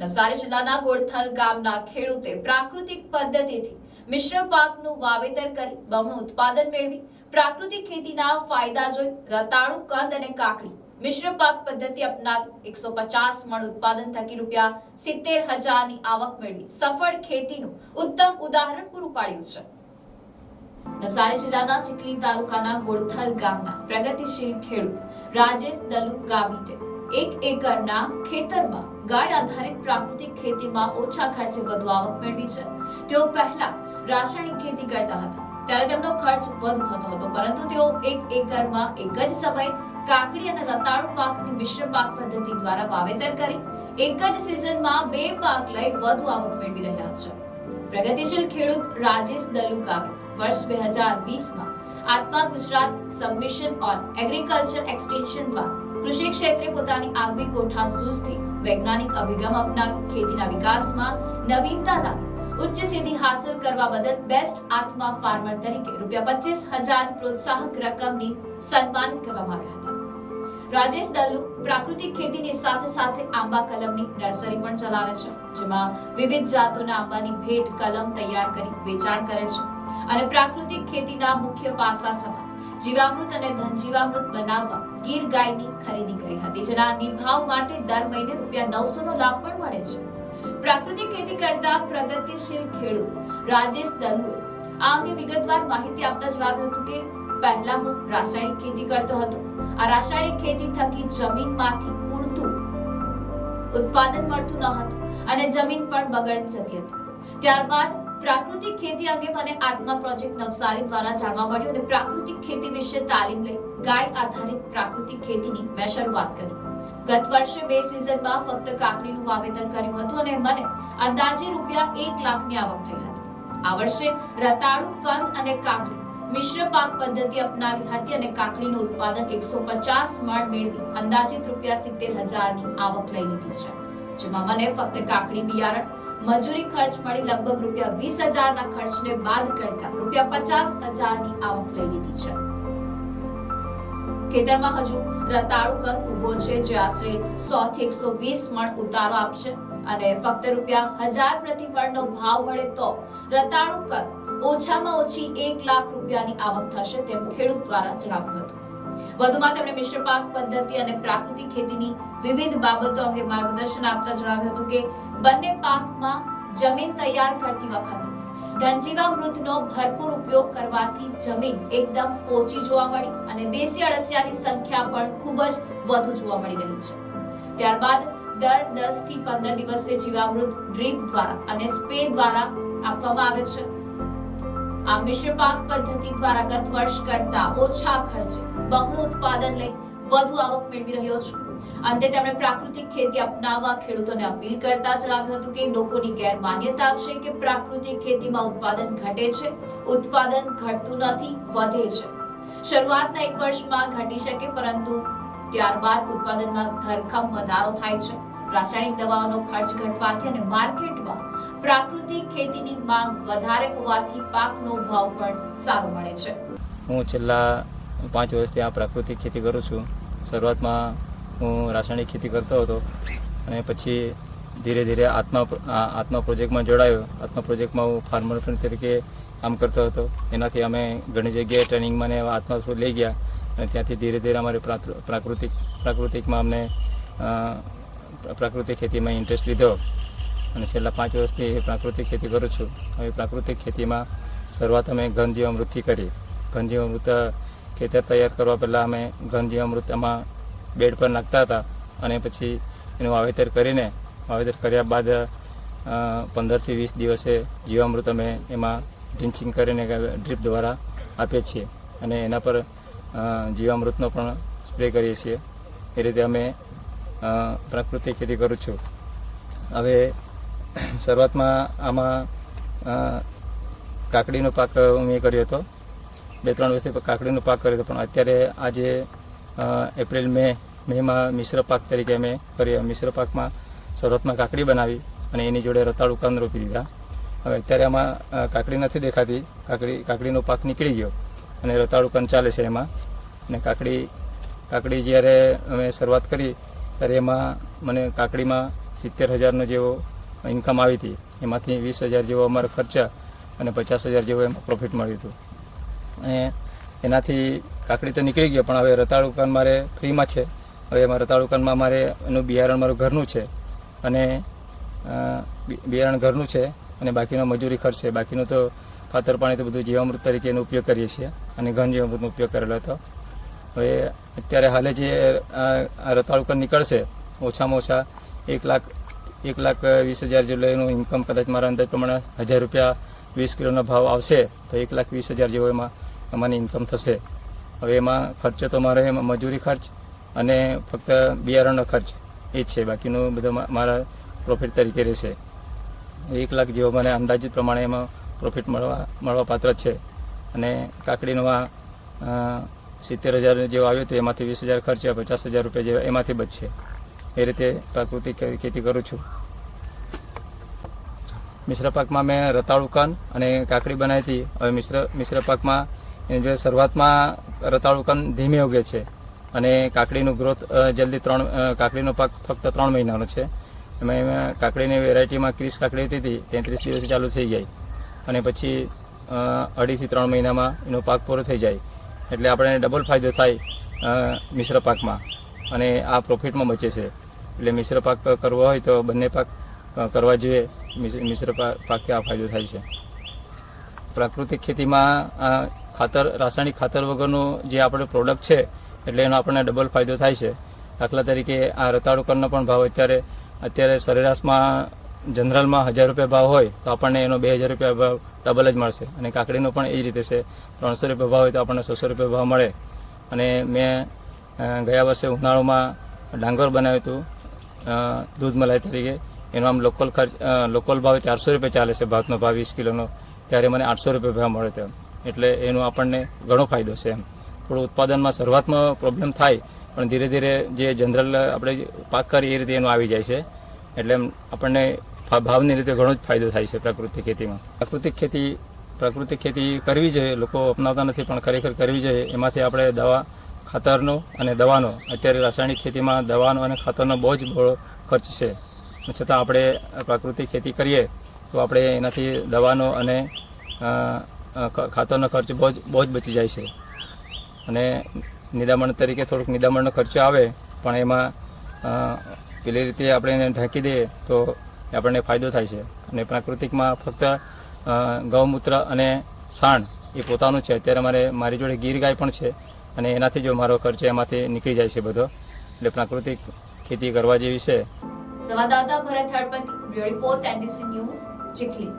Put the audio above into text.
નવસારી જિલ્લાના ગોળથલ ગામના ખેડૂતે પ્રાકૃતિક પદ્ધતિથી મિશ્ર પાકનું વાવેતર કરી બમણું ઉત્પાદન મેળવી પ્રાકૃતિક ખેતીના ફાયદા જોઈ રતાળુ, કંદ અને કાકડી મિશ્ર પાક પદ્ધતિ અપનાવી એકસો પચાસ મણ ઉત્પાદન થકી રૂપિયા સિત્તેર હજારની આવક મેળવી સફળ ખેતીનું ઉત્તમ ઉદાહરણ પૂરું પાડ્યું છે. નવસારી જિલ્લાના ચીખલી તાલુકાના ગોળથલ ગામના પ્રગતિશીલ ખેડૂત રાજેશ દલુ ગાવિતે એક એકરના ખેતરમાં ગાય આધારિત પ્રાકૃતિક ખેતીમાં ઓછા ખર્ચે વધુ આવક મેળવી છે. તેઓ પહેલા રાસાયણિક ખેતી કરતા હતા. ત્યારે તેમનો ખર્ચ વધુ થતો હતો, પરંતુ તેઓ એક એકરમાં એક જ સમયે કાકડી અને રતાળુ પાકની મિશ્ર પાક પદ્ધતિ દ્વારા વાવેતર કરી, એક જ સિઝનમાં બે પાક લઈ વધુ આવક મેળવી રહ્યા છે. પ્રગતિશીલ ખેડૂત રાજેશ દલુકાવે વર્ષ બે હજાર વીસમાં ATMA Gujarat submission on agriculture extension દ્વારા કૃષિ ક્ષેત્રે પોતાની આગવી કોઠાસૂઝથી વૈજ્ઞાનિક અભિગમ અપનાવી, ખેતીના વિકાસમાં નવીનતા લાવી, ઉચ્ચ સિદ્ધિ હાંસલ કરવા બદલ બેસ્ટ આત્મા ફાર્મર તરીકે રૂપિયા પચીસ હજાર પ્રોત્સાહક રકમની સન્માનિત કરવામાં આવ્યા હતા. રાજેશ દલ્લુ પ્રાકૃતિક ખેતીની સાથે સાથે આંબા કલમની નર્સરી પણ ચલાવે છે, જેમાં વિવિધ જાતોના આંબાની ભેટ કલમ તૈયાર કરી વેચાણ કરે છે અને પ્રાકૃતિક ખેતીના મુખ્ય પાસા સમાન જીવામૃત અને ધનજીવામૃત બનાવવા ગીર ગાયની ખરીદી કરી હતી, જેના નિભાવ માટે દર મહિને રૂપિયા નવસો નો લાભ પણ મળે છે. પ્રાકૃતિક ખેતી કરતા પ્રગતિશીલ ખેડૂત રાજેશ દલ્લુએ આ અંગે વિગતવાર માહિતી આપતા જણાવ્યું હતું કે, પહેલા હું રાસાયણિક ખેતી કરતો હતો. આ રાસાયણિક ખેતી થકી જમીનમાંથી પૂરતું ઉત્પાદન મળતું ન હતું અને જમીન પણ બગડી જતી હતી. ત્યારબાદ પ્રાકૃતિક ખેતી અંગે મને આત્મા પ્રોજેક્ટ નવસારી દ્વારા જાણવા મળ્યું અને પ્રાકૃતિક ખેતી વિશે તાલીમ લઈ ગાય આધારિત પ્રાકૃતિક ખેતીની મેં શરૂઆત કરી. ગત વર્ષે બે સિઝનમાં ફક્ત કાકડીનું વાવેતર કર્યું હતું અને મને અંદાજે રૂપિયા એક લાખની આવક થઈ હતી. આ વર્ષે રતાળુ, કંદ અને કાકડી મિશ્ર પાક પદ્ધતિ અપનાવી હતી અને કાકડીનું ઉત્પાદન એકસો પચાસ મણ મેળવી અંદાજિત રૂપિયા સિત્તેર હજારની આવક લઈ લીધી છે. જેમાં મને ફક્ત કાકડી બિયારણ મજૂરી ખર્ચ મળી લગભગ રૂપિયા વીસ હજારના ખર્ચને બાદ કરતા રૂપિયા પચાસ હજારની આવક લઈ લીધી છે. ખેતરમાં હજુ રતાળુ કંદ ઊભો છે, જે આશરે સો થી એકસો વીસ મણ ઉતારો આપશે અને ફક્ત રૂપિયા હજાર પ્રતિ મણનો ભાવ મળે તો રતાળુ કંદ ઓછામાં ઓછી એક લાખ રૂપિયાની આવક થશે તેમ ખેડૂત દ્વારા જણાવ્યું હતું. વધુમાં તેમણે મિશ્ર પાક પદ્ધતિ અને પ્રાકૃતિક ખેતીની વિવિધ બાબતો અંગે માર્ગદર્શન આપતા જણાવ્યું હતું કે બંને પાકમાં જમીન તૈયાર કરતી વખતે ધનજીવામૃતનો ભરપૂર ઉપયોગ કરવાથી જમીન એકદમ પોચી જોવા મળી અને દેશી અળસિયાની સંખ્યા પણ ખૂબ જ વધુ જોવા મળી રહી છે. ત્યારબાદ દર દસથી પંદર દિવસે જીવામૃત ડ્રીપ દ્વારા અને સ્પ્રે દ્વારા આપવામાં આવે છે. આ મિશ્ર પાક પદ્ધતિ દ્વારા ગત વર્ષ કરતા ઓછા ખર્ચે બમણું ઉત્પાદન લઈ વધુ આવક મેળવી રહ્યો છું. અંતે તેમણે પ્રાકૃતિક ખેતી અપનાવવા ખેડૂતોને અપીલ કરતા જણાવ્યું હતું કે લોકોની ગેરમાન્યતા છે કે પ્રાકૃતિક ખેતીમાં ઉત્પાદન ઘટે છે. ઉત્પાદન ઘટતું નથી, વધે છે. શરૂઆતના એક વર્ષમાં ઘટી શકે, પરંતુ ત્યારબાદ ઉત્પાદનમાં ધરખમ વધારો થાય છે. રાસાયણિક દવાઓનો ખર્ચ ઘટવાથી અને માર્કેટમાં પ્રાકૃતિક ખેતીની માંગ વધારે હોવાથી પાકનો ભાવ પણ સારો મળે છે. હું છેલ્લા પાંચ વર્ષથી આ પ્રાકૃતિક ખેતી કરું છું. શરૂઆતમાં હું રાસાયણિક ખેતી કરતો હતો અને પછી ધીરે ધીરે આત્મા આત્મા પ્રોજેક્ટમાં જોડાયો. આત્મા પ્રોજેક્ટમાં હું ફાર્મર ફ્રેન્ડ તરીકે કામ કરતો હતો. એનાથી અમે ઘણી જગ્યાએ ટ્રેનિંગમાં ને આત્મા લઈ ગયા અને ત્યાંથી ધીરે ધીરે અમારે પ્રાકૃ- પ્રાકૃતિક, પ્રાકૃતિકમાં અમને પ્રાકૃતિક ખેતીમાં ઇન્ટરેસ્ટ લીધો. અને છેલ્લા પાંચ વર્ષથી પ્રાકૃતિક ખેતી કરું છું. હવે પ્રાકૃતિક ખેતીમાં શરૂઆત અમે ઘનજીવામૃતથી કરી. ઘનજીવામૃત ખેતર તૈયાર કરવા પહેલાં અમે ઘનજીવામૃત એમાં બેડ પર નાખતા હતા અને પછી એનું વાવેતર કરીને વાવેતર કર્યા બાદ પંદરથી વીસ દિવસે જીવામૃત અમે એમાં ડ્રિન્ચિંગ કરીને ડ્રીપ દ્વારા આપીએ છીએ અને એના પર જીવામૃતનો પણ સ્પ્રે કરીએ છીએ. એ રીતે અમે પ્રાકૃતિક ખેતી કરું છું. હવે શરૂઆતમાં આમાં કાકડીનો પાક મેં કર્યો હતો. બે ત્રણ વર્ષથી કાકડીનો પાક કર્યો પણ અત્યારે આજે એપ્રિલ, મે, મેમાં મિશ્ર પાક તરીકે અમે કર્યો મિશ્ર પાકમાં શરૂઆતમાં કાકડી બનાવી અને એની જોડે રતાળુ કંદ રોપી દીધા. હવે અત્યારે આમાં કાકડી નથી દેખાતી. કાકડી, કાકડીનો પાક નીકળી ગયો અને રતાળુ કંદ ચાલે છે એમાં. અને કાકડી કાકડી જ્યારે અમે શરૂઆત કરી, ત્યારે એમાં મને કાકડીમાં સિત્તેર હજારનો જેવો ઇન્કમ આવી હતી. એમાંથી વીસ હજાર જેવો અમારો ખર્ચા અને પચાસ હજાર જેવો એમાં પ્રોફિટ મળ્યું હતું. એનાથી કાકડી તો નીકળી ગયો, પણ હવે રતાળુ કાન મારે ફ્રીમાં છે. હવે એમાં રતાળુ કાનમાં મારે એનું બિયારણ મારું ઘરનું છે. અને બિયારણ ઘરનું છે અને બાકીનો મજૂરી ખર્ચ છે. બાકીનું તો ખાતર પાણી તો બધું જીવામૃત તરીકે એનો ઉપયોગ કરીએ છીએ અને ઘન જીવામૃતનો ઉપયોગ કરેલો હતો. હવે અત્યારે હાલે જે રતાળુ કાન નીકળશે, ઓછામાં ઓછા એક લાખ એક લાખ વીસ હજાર જેટલો એનું ઇન્કમ કદાચ મારા અંદાજ પ્રમાણે હજાર રૂપિયા વીસ કિલોનો ભાવ આવશે, તો એક લાખ વીસ હજાર જેવો એમાં મને ઇન્કમ થશે. હવે એમાં ખર્ચો તો મારે એમાં મજૂરી ખર્ચ અને ફક્ત બિયારણનો ખર્ચ એ જ છે. બાકીનું બધું મારા પ્રોફિટ તરીકે રહેશે. એક લાખ જેવો મને અંદાજિત પ્રમાણે એમાં પ્રોફિટ મળવા મળવા પાત્ર છે. અને કાકડીનો આ સિત્તેર હજાર જેવો આવ્યો તો એમાંથી વીસ હજાર ખર્ચ પચાસ હજાર રૂપિયા જેવા એમાંથી બચશે. એ રીતે પ્રાકૃતિક ખેતી કરું છું. મિશ્ર પાકમાં મેં રતાળુ કન અને કાકડી બનાવી હતી. હવે મિશ્ર મિશ્ર પાકમાં એની જોડે શરૂઆતમાં રતાળુ કંદ ધીમે ઉગે છે અને કાકડીનું ગ્રોથ જલ્દી ત્રણ કાકડીનો પાક ફક્ત ત્રણ મહિનાનો છે. એમાં એમાં કાકડીની વેરાયટીમાં ક્રીસ કાકડી હતી હતી તેત્રીસ દિવસે ચાલુ થઈ જાય અને પછી અઢીથી ત્રણ મહિનામાં એનો પાક પૂરો થઈ જાય. એટલે આપણે ડબલ ફાયદો થાય મિશ્ર પાકમાં. અને આ પ્રોફિટમાં બચે છે. એટલે મિશ્ર પાક કરવો હોય તો બંને પાક કરવા જોઈએ. મિશ્ર પાકથી આ ફાયદો થાય છે. પ્રાકૃતિક ખેતીમાં ખાતર, રાસાયણિક ખાતર વગરનું જે આપણે પ્રોડક્ટ છે, એટલે એનો આપણને ડબલ ફાયદો થાય છે. દાખલા તરીકે આ રતાળુ કરનો પણ ભાવ અત્યારે અત્યારે સરેરાશમાં, જનરલમાં હજાર રૂપિયા ભાવ હોય, તો આપણને એનો બે હજાર રૂપિયા ભાવ ડબલ જ મળશે. અને કાકડીનો પણ એ જ રીતે છે. ત્રણસો રૂપિયા ભાવ હોય તો આપણને સોસો રૂપિયા ભાવ મળે. અને મેં ગયા વર્ષે ઉનાળામાં ડાંગર બનાવ્યું હતું દૂધ મલાઈ તરીકે. એનો આમ લોકલ ખર્ચ લોકલ ભાવ ચારસો રૂપિયા ચાલે છે ભાતનો ભાવ, વીસ કિલોનો. ત્યારે મને આઠસો રૂપિયા ભાવ મળે તેમ એટલે એનો આપણને ઘણો ફાયદો છે એમ. થોડું ઉત્પાદનમાં શરૂઆતમાં પ્રોબ્લેમ થાય, પણ ધીરે ધીરે જે જનરલ આપણે પાક કરીએ એ રીતે એનો આવી જાય છે. એટલે એમ આપણને ભાવની રીતે ઘણો જ ફાયદો થાય છે પ્રાકૃતિક ખેતીમાં. પ્રાકૃતિક ખેતી પ્રાકૃતિક ખેતી કરવી જોઈએ, લોકો અપનાવતા નથી, પણ ખરેખર કરવી જોઈએ. એમાંથી આપણે દવા ખાતરનો અને દવાનો, અત્યારે રાસાયણિક ખેતીમાં દવાનો અને ખાતરનો બહુ જ બહુ ખર્ચ છે. છતાં આપણે પ્રાકૃતિક ખેતી કરીએ, તો આપણે એનાથી દવાનો અને ખાતરનો ખર્ચ બહુ જ બહુ જ બચી જાય છે. અને નિદામણ તરીકે થોડુંક નિદામણનો ખર્ચો આવે, પણ એમાં પેલી રીતે આપણે એને ઢાંકી દઈએ, તો આપણને ફાયદો થાય છે. અને પ્રાકૃતિકમાં ફક્ત ગૌમૂત્ર અને સાણ એ પોતાનું છે. અત્યારે મારે મારી જોડે ગીર ગાય પણ છે, અને એનાથી જો મારો ખર્ચ એમાંથી નીકળી જાય છે બધો. એટલે પ્રાકૃતિક ખેતી કરવા જેવી છે. સંવાદદાતા Bharat Halpati report, NDC news, Chikhli.